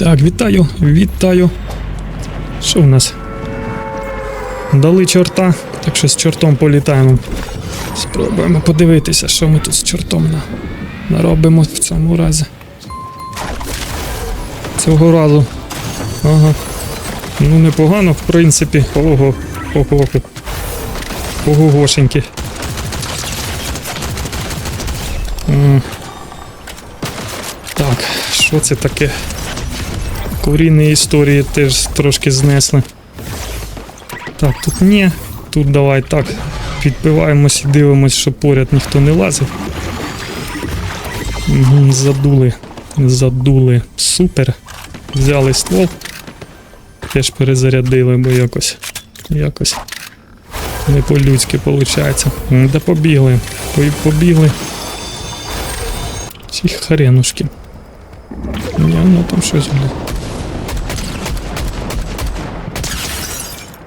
Так, вітаю, вітаю. Що в нас? Дали чорта, так що з чортом політаємо. Спробуємо подивитися, що ми тут з чортом на... наробимо в цьому разі. Цього разу. Ага. Ну, непогано, в принципі. Ого, ого, гошеньки. Так, що це таке? Курінні історії теж трошки знесли. Так, тут ні. Тут давай так. Підпиваємось і дивимось, щоб поряд ніхто не лазив. Задули. Задули. Супер. Взяли ствол. Теж перезарядили, бо якось. Якось. Не по-людськи виходить. Да побігли. Побігли. Ці хренушки. Ні, ну там щось буде.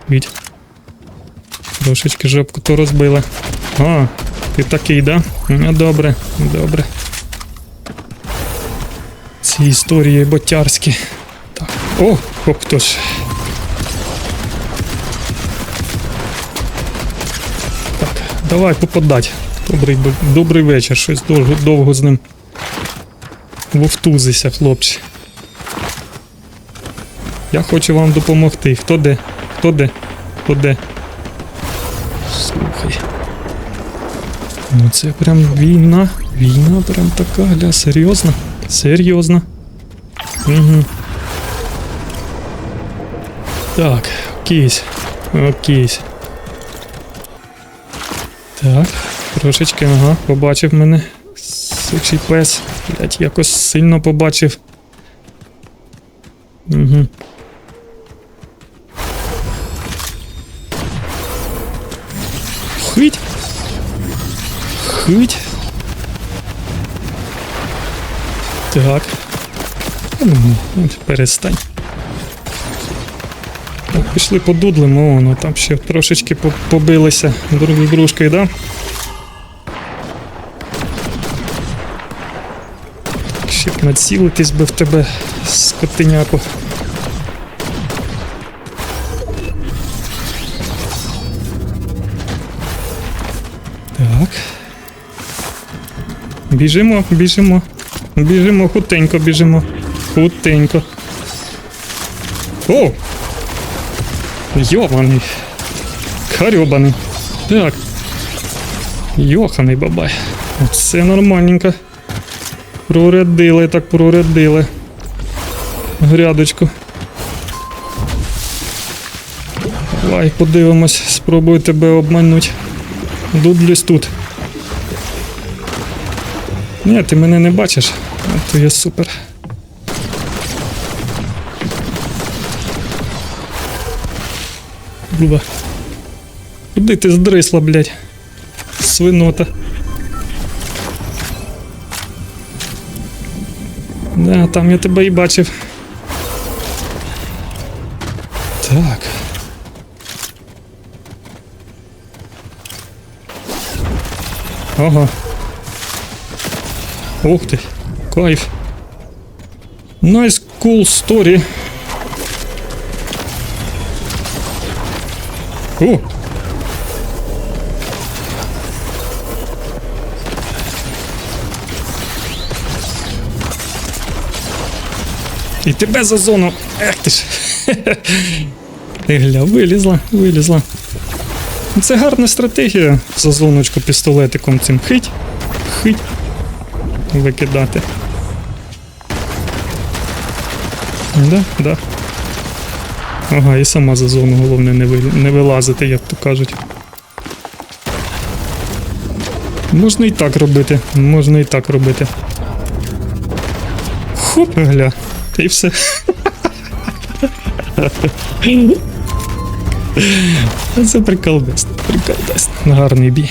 Відь. Трошечки жопку то розбили. А, ти такий, да? Ну, добре, добре. Ці історії ботярські. Так. О, о, хто ж. Так, давай попадать. Добрий, добрий вечір. Щось довго, довго з ним вовтузися, хлопці. Я хочу вам допомогти. Хто де? Хто де? Хто де? Слухай. Ну це прям війна. Війна прям така, гля, серйозна. Серйозна. Угу. Так, окейсь. Окейсь. Так, трошечки, ага, побачив мене. Сучий пес. Блять, якось сильно побачив. Угу. Хить. Хить. Так. Ну, ну, перестань. Так, пішли подудлимо, о, ну там ще трошечки побилися друг з дружкою, да? Ще б націлитись би в тебе, скотиняку. Так. Біжимо, біжимо. Біжимо, хутенько біжимо. Хутенько. О! Йобаний. Харьобаний. Так. Йоханий бабай. Все нормальненько. Прорядили, так прорядили. Грядочку. Давай, подивимось, спробую тебе обмануть. Дублюсь тут. Ні, ти мене не бачиш. А то є супер. Люба. Куди ти здрисла, блядь? Свинота. Да, там я тебе і бачив. Так. Ага. Ух ти, кайф. Nice cool story. О! І тебе за зону. Ех ти ж. Гля, вилізла, вилізла. Це гарна стратегія за зоночку пістолетиком цим хить, хить, викидати. Да, да. Ага, і сама за зону головне не, ви, не вилазити, як то кажуть. Можна і так робити, можна і так робити. Хоп, гля, та й все. Це приколдесно, приколдесно. Гарний бій.